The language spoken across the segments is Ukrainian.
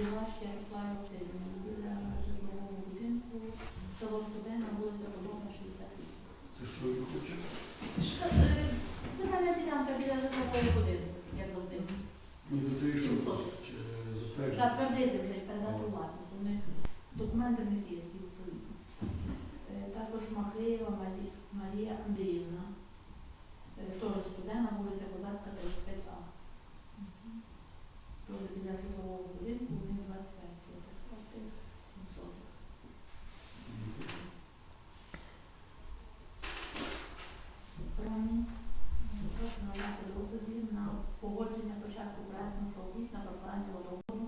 Білаш Ярослава Васильівна біля житлового будинку, село Студена, вулиця Соборна, 68. Це що ви хочете? Ш- е, Земельна ділянка біля житлового будинку, як завжди. Ні, то ти що Сімсот. Чи затверджувати? Затвердити вже і передати у власність. Документи в них є всі відповідні. Е, Також Махлеєва Марі- Марія Андріївна, е, теж студена, вулиця Козацька, 35А. Теж біля житлового будинку, у них 25 соток, а в тих 7 соток. Промінь прошу надати дозволів на погодження початку проектних робіт на прокладання водогону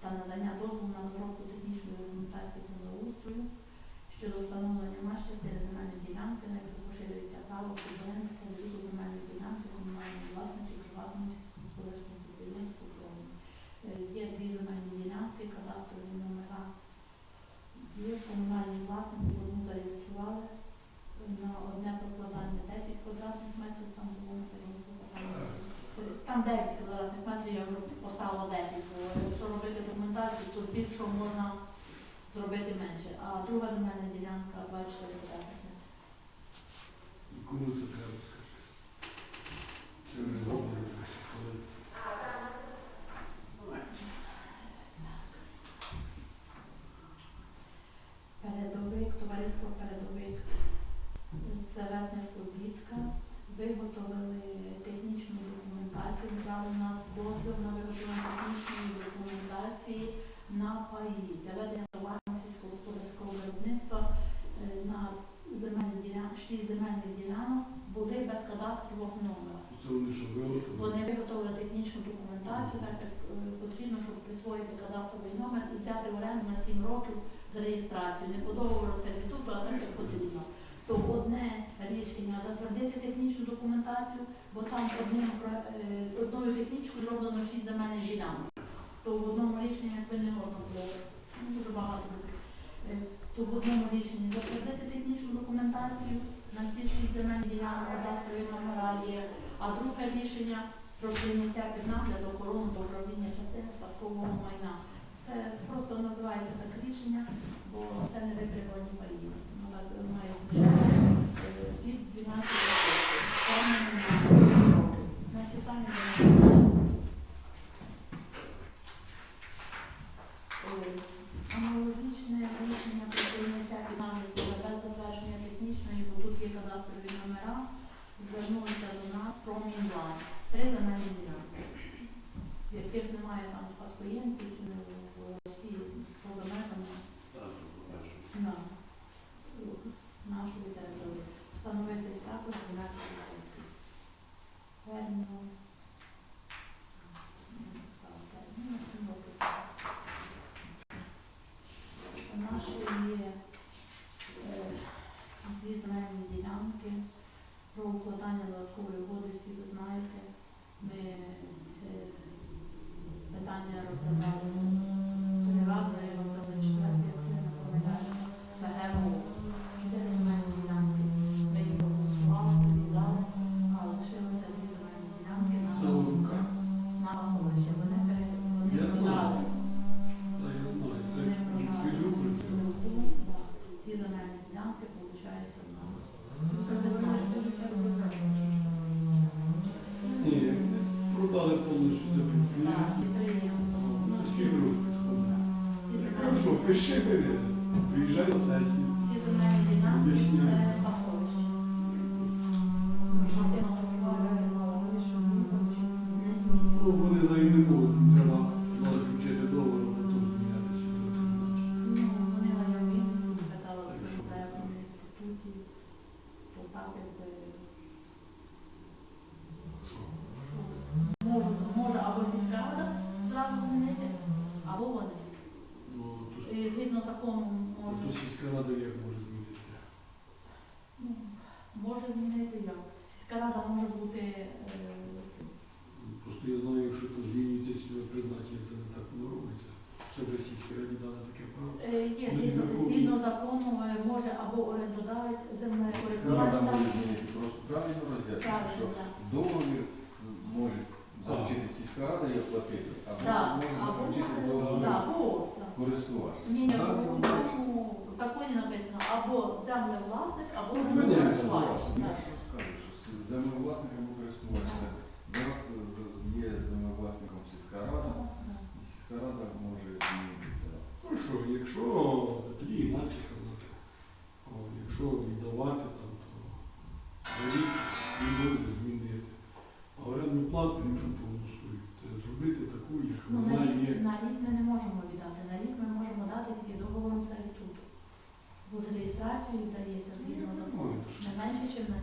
та надання дозволу на розробку технічної документації землеустрою щодо встановлення меж частини земельної ділянки, на яку поширюється право суборенди від земельної ділянки комунальної власності приватному сільськогосподарському підприємству «Промінь». Е, Є дві земельні ділянки, кадастрові номера. Є в комунальній власності, одну зареєстрували на одне прокладання 10 квадратних метрів, там було на цьому прокладання. Там 9 квадратних метрів, я вже поставила 10, бо якщо робити збільшого можна зробити менше. А друга земельна ділянка 24 квадратних метрів. Кому це треба, скажи? Це зроблено, Передовик, товариство передовик, це верхня Слобідка. Виготовили технічну документацію, брали у нас дозвіл на виготовлення технічної документації на паї для ведення товарного сільськогосподарського виробництва е, на земельні шість земельних ділянок були без кадастрового номера. вони виготовили? Вони виготовили технічну документацію, так як е, потрібно, щоб присвоїти кадастровий номер і взяти в оренду на 7 років з реєстрацією, не по договору сервітуту, а так як потрібно. То одне рішення затвердити технічну документацію, бо там одним е, одною технічкою зроблено 6 земельних ділянок. То в одному рішенні якби не можна було, ну, дуже багато буде. Е, То в одному рішенні затвердити технічну документацію на всі шість земельні ділянки кадастрові номера а друге рішення про прийняття під нагляд охорону та управління частини спадкового майна. Це просто називається так рішення, бо це не витримані паї. Ну, так, має значення е, від 12 років. Терміни на 10 років. На ці самі землі. Е, Аналогічне рішення про прийняття під нагляд без затвердження технічної, бо тут є кадастрові номера, звернулися до нас про Мінлан. Три земельні ділянки, в яких немає там спадкоємців чи не в Росії поза межами на нашої території. Встановити також 12%. Терміну. не написала терміну. Наші є е, дві земельні ділянки про укладання додаткової угоди, всі ви знаєте. Ми це питання розглядали. Три рази, я Amen.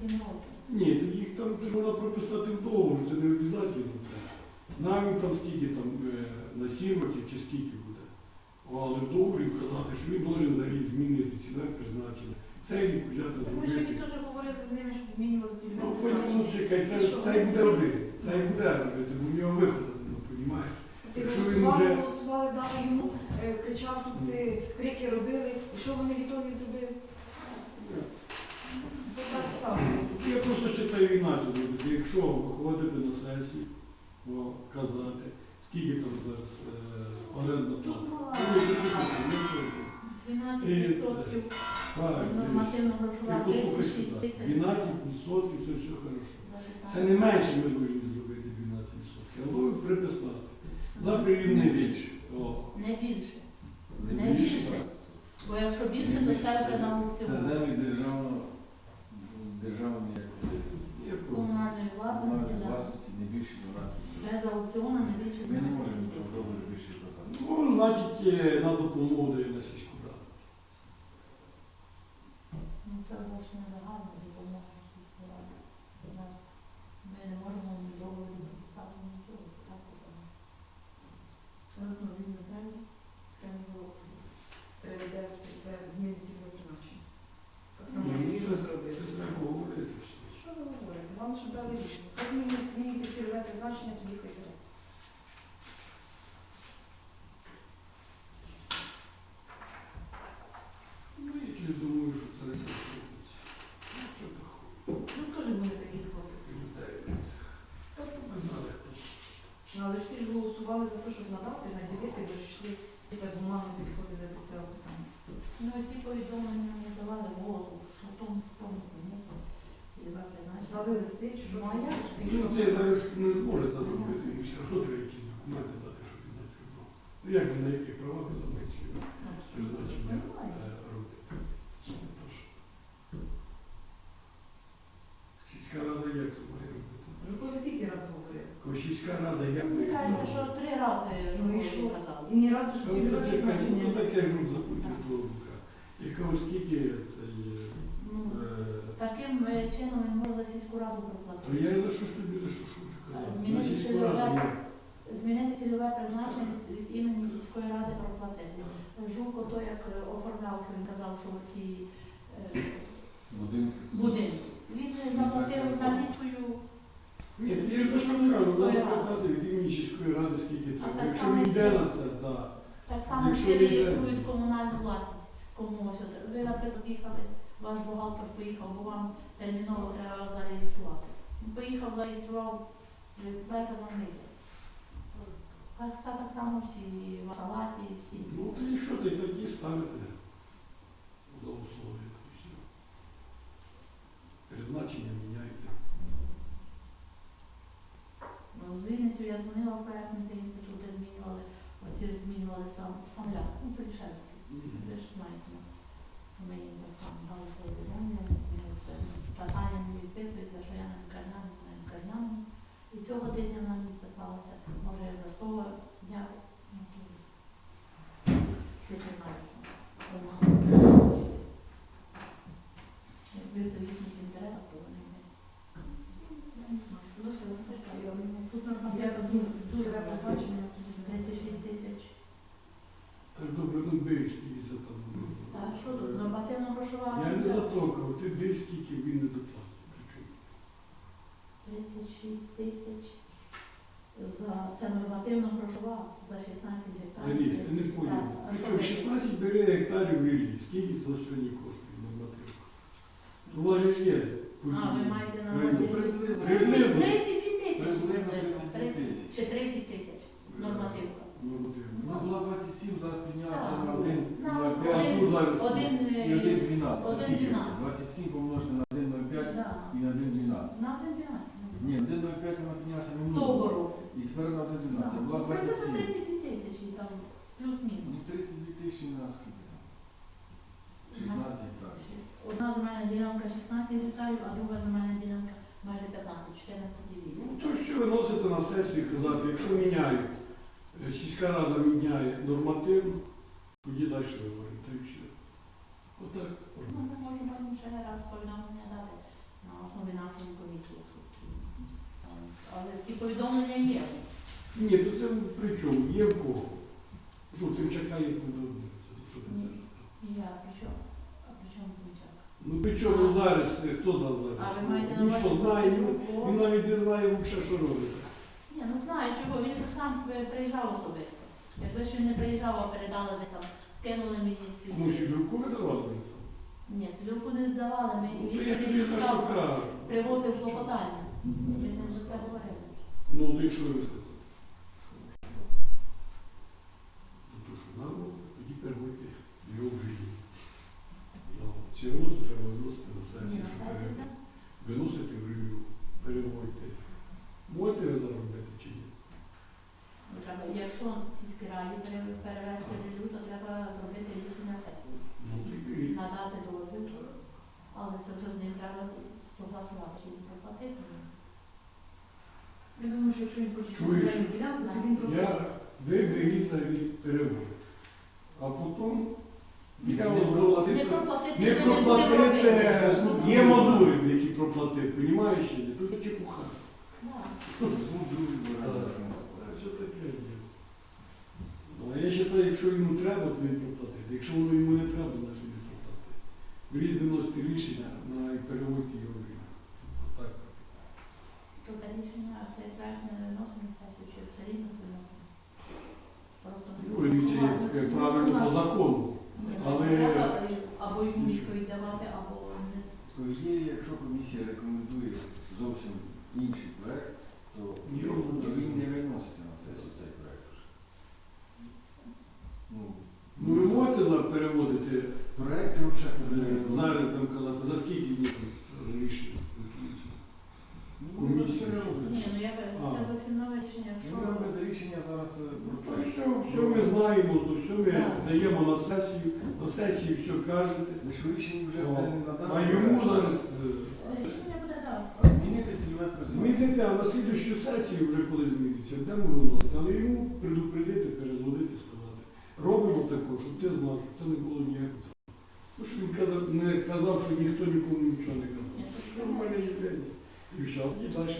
7 років. Ні, їх там це можна прописати в договорі, це не обов'язково це. Навіть там скільки там е, на 7 років чи скільки буде. Але в договорі вказати, що він може за рік змінити цільове призначення. Цей рік взяти ми ж тоді зробити. теж говорили з ними, щоб змінювали ці Ну, потім, ну, чекай, це, це й буде робити. Це й буде робити, бо в нього виходу, ну, розумієш? Ти Якщо він голосували, уже- голосували, дали йому, е, кричав тут, е, крики робили, і що вони відтоді зробили? Це так само. Я читаю інакше зробити. Якщо виходити на сесію, о, казати, скільки там зараз е, орендна Тут плата. мова Ну, я тут не знаю. 12% Правильно. нормативно грошова 36 тисяч 12% це все хорошо. Це не менше ми повинні зробити 12%, а ви приписати. За Не більше. О. Не більше. Не Не більше. більше. Бо якщо більше, то це вже на Це землі державно, державні як, е, Є проблема. Комунальної власності, да. власності не більше 12%. без аукціону не більше Ми не 12%. можемо нічого робити більше казати. Ну, значить, е, на допомогу дає на сільську раду. Ну, це гроші нелегально допомога Ми не можемо ні договору підписати, нічого. це Так, от. Зараз ми вільно землю, прямо до перейде в ці зміни цільового призначення. Так само Ні, як ну, і це- що зробили. Це треба говорити. Що ви говорите? Вам ж дали рішення. Хай змінюють, змінюйте цільове призначення, тоді хай бере. Ну, я не думаю, що це все робиться. Ну, що ти хуй. Ну, теж буде такий хлопець. Це людей. Та то ми знали, хто. Ну, але ж всі ж голосували за те, щоб надати, наділити, бо ж йшли ці так гуманно підходили до цього питання. Ну, ті повідомлення не давали голову, що в тому, що в тому, тому, цільове призначення. Знали що? Ну, а? Ну, це зараз не зможе це зробити, і все одно треба якісь документи дати, щоб він відкрив. Ну, як він на яких правах замить призначення е, робити. Тож, Сільська рада як це має робити? Коли скільки раз. Коли сільська рада як Мені має кажеться, що три рази Ну, і що? І ні разу ж Ну, цільове то це кажу, ну таке ж ну, запутів того. Яка оскільки це є. Ну, е, Таким е, чином він може за сільську раду То проплатити. я за що ж тобі за що? На Змінити сільську цільове. Змінити цільове призначення від імені сільської ради проплатити. Жуко то як е, оформляв, що він казав, що ті е, Будинки. будинки. Він е, заплатив налічкою, Ні, то я ж за що кажу, сільської нас питати від імені сільської ради, скільки треба. так Якщо само він йде на це, так. так само Якщо всі він реєструють комунальну власність комусь. От Ви, наприклад, їхали, ваш бухгалтер поїхав, бо вам терміново треба зареєструвати. Поїхав, зареєстрував, е, весь. Так, так, так само всі в салаті, всі. Ну, то якщо ти тоді ставите за условия, то все. Призначення міняйте. Ну, з Вінницю я дзвонила в проєктний цей інститут, де змінювали, оці змінювали сам, самляк, ну, Полішевський. Ви ж знаєте, ми так само дали повідомлення, це не відписується, що я на лікарняному, на лікарняному. І цього тижня нам відписалася, може я за того дня, ну, знаю, що. Якби в їхніх інтересах, то вони не. Я не знаю. Виносили на сесію, але Ну, Тут я нормативно розумію, дуже цільове призначення. 36 тисяч. Так добре, ну бий скільки за там. А що тут нормативно грошова Я не оцінка? затокав, ти бий скільки він не доплатив. Причому? 36 тисяч. За це нормативно грошова за 16 гектарів. Річ, ти не поняв. Так, а що Причому ви? 16 бере гектарів рілі. Скільки це сьогодні коштує нормативка? То у вас же ж є. А, ви маєте на увазі Приблизно. 30 32 тисячі. Приблизно приблизно, 32 30. Чи 30 тисяч нормативка. Ну. Ну, була 27, зараз піднялася на ну, 1, на 0,5 А зараз Один е, і 1,12. Це один скільки? 27 помножити на 1,05 Да. і на 1,12. На один 12. Ні, 1,05 вона піднялася Того минулого. року. І тепер на 1,12. Була Ну, Це за 27. 32 тисячі, там, плюс-мінус. Ну, 32 скільки там? 16 гектарів. Одна земельна ділянка 16 гектарів, а друга земельна ділянка майже 15, 14 Ну, ділянок. то все виносити на сесію і казати, якщо міняють, е, сільська рада міняє норматив, тоді далі говоримо, то і все. Отак. Ну, ми можемо їм ще раз повідомлення дати на основі нашої комісії. Але ці повідомлення є. Ні, то це при чому? Є в кого? Що, Тимчака є подобається, що ти це розказав? Я при чому? А при чому Ну зараз, хто дав зараз? А ви маєте на Він увазі що знає, він, спілкуватися? він навіть не знає взагалі, що робиться. Ні, ну знаю чого, він же сам при- приїжджав особисто. Якби ж він не приїжджав, а передали десь там, скинули мені ці. Ну, Сідорку видавали на це. Ні, сиділку не здавали, ми Ну, він я тобі на що приїжджав, кажу. привозив клопотання. Ми з ним за це говорили. Ну, то якщо ви сказали. Ну, то що надо, тоді переводьте його в рівні. Ну, Ці виносити треба виносити на Ні, сесію, на що сесії, пере- так. виносити в рівню, переводьте. Можете ви заробити чи ні? Ну, Треба, якщо сільській раді пере- перевести релю, то треба зробити рішення сесії, Ну, надати дозвіл, але це вже з ним треба согласувати, чи він проплатити. Я думаю, що якщо він хоче Чуєш? земельну ділянку, то він Я, проплатить. ви беріть навіть перевод. А потім я не проплатити. Не проплатити, Не ми будемо проплатити, робити. є мазурів, які проплатив, розумієш? Тут чепуха. Да. Візьму другий варіант. Це все таке діло. Ну, а я вважаю, якщо йому треба, то він проплатить. Якщо воно йому не треба, значить він не проплатить. Беріть виносити рішення на і переводьте його в. Так. То це рішення, цей проект не виносимо на сесію, чи все рівно виносимо. Просто не Ну, як правильно по закону. Ну, але- або йому відповідь давати, або не. По ідеї, якщо комісія рекомендує зовсім інший проект, то, Ні, то він не виноситься на сесію цей проект. вже. Ну, Ну ви переводити проекти взагалі е, там казати, за скільки днів рішення? Ну. Ні, ну я це зовсім нове рішення, Ми якщо. рішення зараз е, Ну, про це. все, все ми знаємо, то все ми даємо на сесію, на сесії все кажете. Ви ж рішення вже надали. А йому зараз е, Рішення буде так. Змінити цільове призначення. змінити, а на слідущу сесію вже коли зміниться, йдемо виносити. Але йому предупредити, перезвонити, сказати. Робимо таке, щоб ти знав, що це не було ніякого. Ну, що він казав, не казав, що ніхто нікому нічого не казав. Це ж Нормальне явлення. І все, і далі